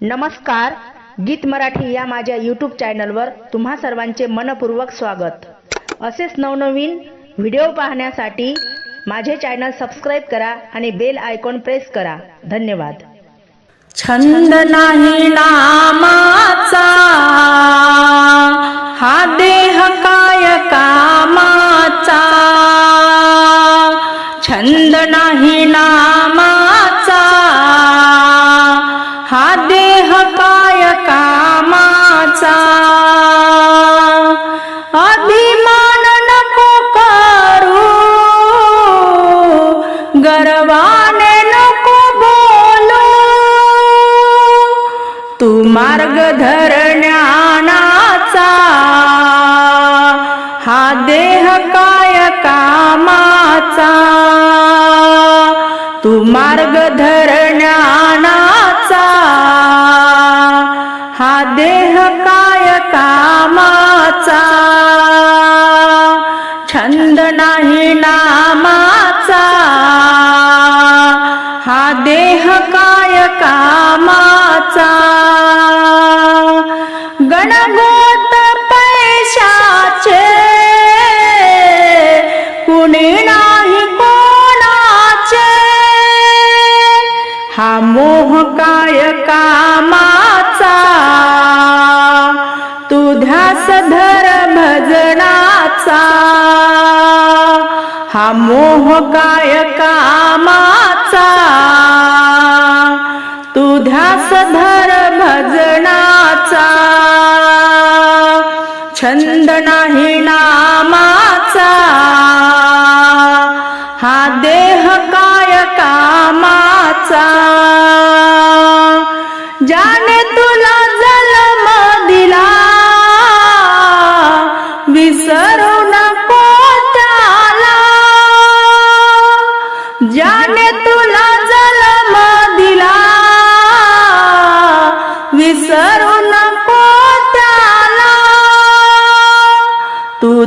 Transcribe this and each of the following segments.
नमस्कार गीत मराठी या माझ्या यूट्यूब चॅनलवर तुम्हा सर्वांचे मनपूर्वक स्वागत. असेच नवनवीन व्हिडिओ पाहण्यासाठी माझे चॅनल सबस्क्राईब करा आणि बेल आयकॉन प्रेस करा. धन्यवाद. छंद नाही नामाचा हा देह काय काय कामाचा? छंद नाही नामाचा. हा देह काय कामाचा? गणगोत पैशाचे. कुणी नाही कोणाचे? हा मोह काय कामाचा तू धर भजनाचा हा मोह काय कामाचा? तू धर भजनाचा छंद नाही नामाचा. हा देह काय कामाचा?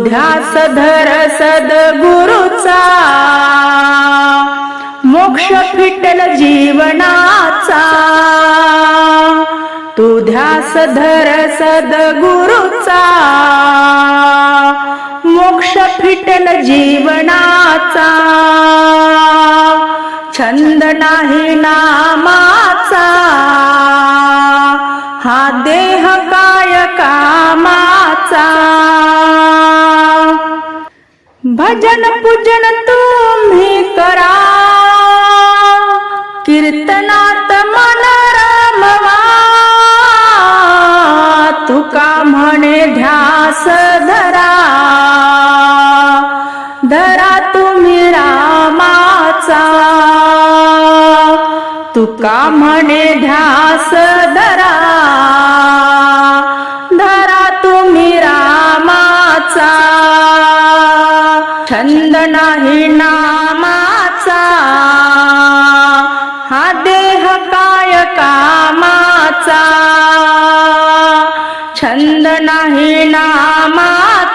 ध्यास धर सद्गुरुचा. मोक्ष फिटल जीवनाचा. तू ध्यास धर सद्गुरुचा. मोक्ष फिटल जीवनाचा. छंद नाही नामाचा. हा देह काय कामाचा? भजन पूजन तुम्ही करा. कीर्तनात मन रमवा तुका म्हणे ध्यास धरा. धरा तुम्ही रामाचा. तुका म्हणे ध्यास छंद नाही नामाचा. हा देह काय कामाचा? छंद नाही नामाचा.